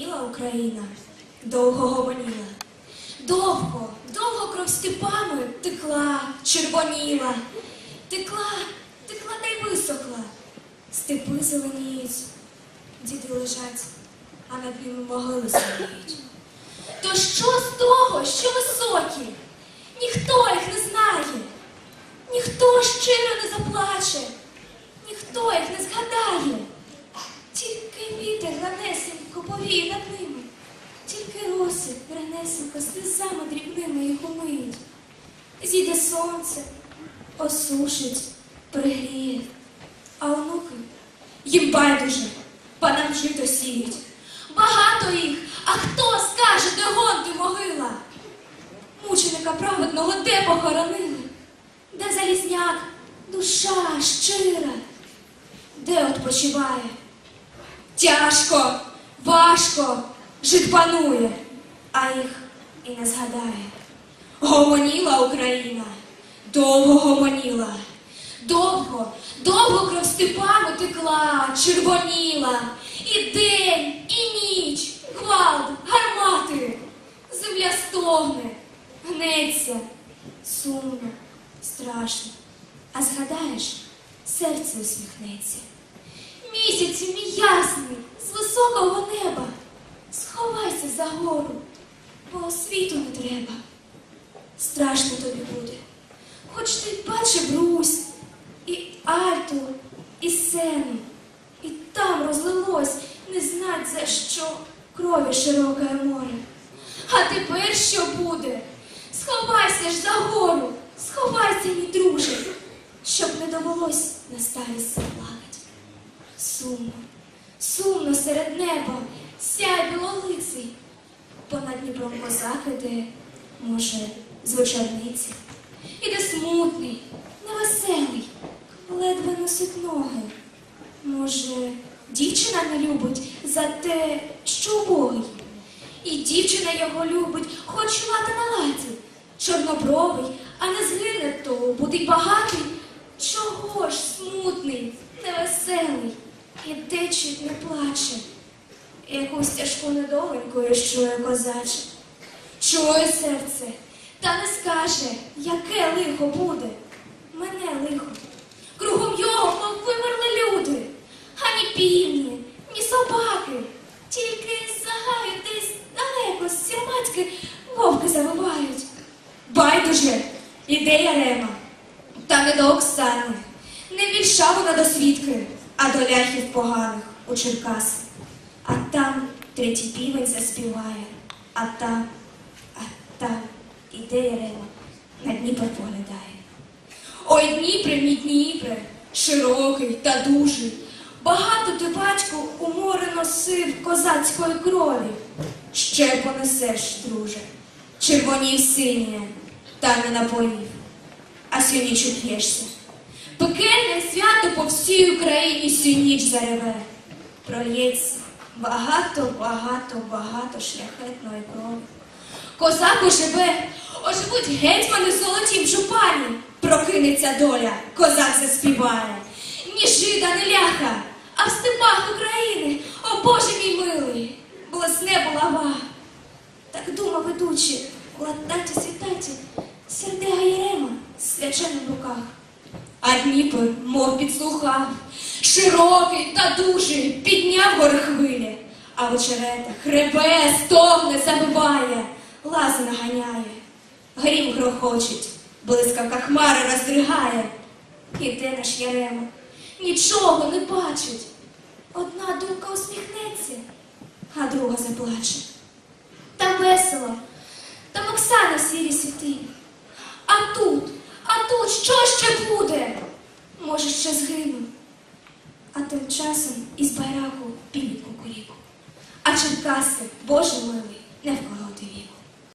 Гомоніла Україна, довго гомоніла. Довго, довго кров степами текла, червоніла, текла, текла та й висохла. Степи зеленіють, діди лежать, а над ними могили стоять. То що з того, що високі? Ніхто їх не знає, ніхто щиро не заплаче, ніхто їх не згадає. Тільки вітер ранесенько повіє над ними, тільки роси ранесенько сльозами дрібними їх умиють. Зійде сонце, осушить, пригріє, а онуки їм байдуже, панам жито сіють. Багато їх, а хто скаже, де гонти могила? Мученика праведного де похоронили? Де залізняк, душа щира, де odpoчиває? Тяжко, важко, жит панує, а їх і не згадає. Гомоніла Україна, довго гомоніла, довго, довго кров степами текла, червоніла, і день, і ніч, гвалт, гармати, земля стогне, гнеться, сумно, страшно. А згадаєш, серце усміхнеться. Місяцю мій ясний, з високого неба, сховайся за гору, бо світу не треба. Страшно тобі буде, хоч ти бачив Русь, і Альту, і Сену, і там розлилось не знать за що крові широке море. А тепер що буде? Сховайся ж за гору, сховайся, мій друже, щоб не довелось на старість заплакать. Сумно, сумно серед неба, сяй білолиций, Дніпром іде, може, з вечорниці. Іде смутний, невеселий, ледве носить ноги. Може, дівчина не любить за те, що убогий. І дівчина його любить, хоч лати на латі. Чорнобровий, а не згине то, буде й багатий. Чого ж смутний, невеселий, і де не плаче. Якусь тяжку недовеньку чує козаче. Чує серце, та не скаже, яке лихо буде. Мене лихо. Кругом його мов вимерли люди. Ані півні, ні собаки. Тільки з загаю десь далеко сірмацьки вовки завивають. Байдуже, іде Ярема. Та не до Оксани. Не більша вона до свідки, а до ляхів поганих у Черкаси. Третій півень заспіває, а там, а там іде Ярема, на Дніпро поглядає. Ой, Дніпре, мій Дніпре, широкий та дужий. Багато ти, батько, у море носив козацької крові. Ще понесеш, друже, червонів синіє, та не напоїв, а сю ніч уп'єшся. Пекельне свято по всій Україні сю ніч зареве. Прольється багато, багато, багато шляхетної крові. Козак оживе, оживуть гетьмани золоті в жупані. Прокинеться доля, козак заспіває. Ні жида, ні ляха, а в степах України, о Боже мій милий, блесне булава. Так думав ведучи, лататі світаті, сердега Єрема з свяченим руках. А Дніпр, мов підслухав, широкий та дужий, підняв гори хвилі, а в очеретах хребе, стогне, забиває, лази наганяє, грім грохочить, блискавка хмари роздригає. Іде наш Ярема, нічого не бачить. Одна думка усміхнеться, а друга заплаче. Там весело, там Оксана в сірі світи. А тут, а тут що ще буде? Може, ще згину. А тим часом із байраку білі кукуріку. А Черкаси, Боже милий, не в кого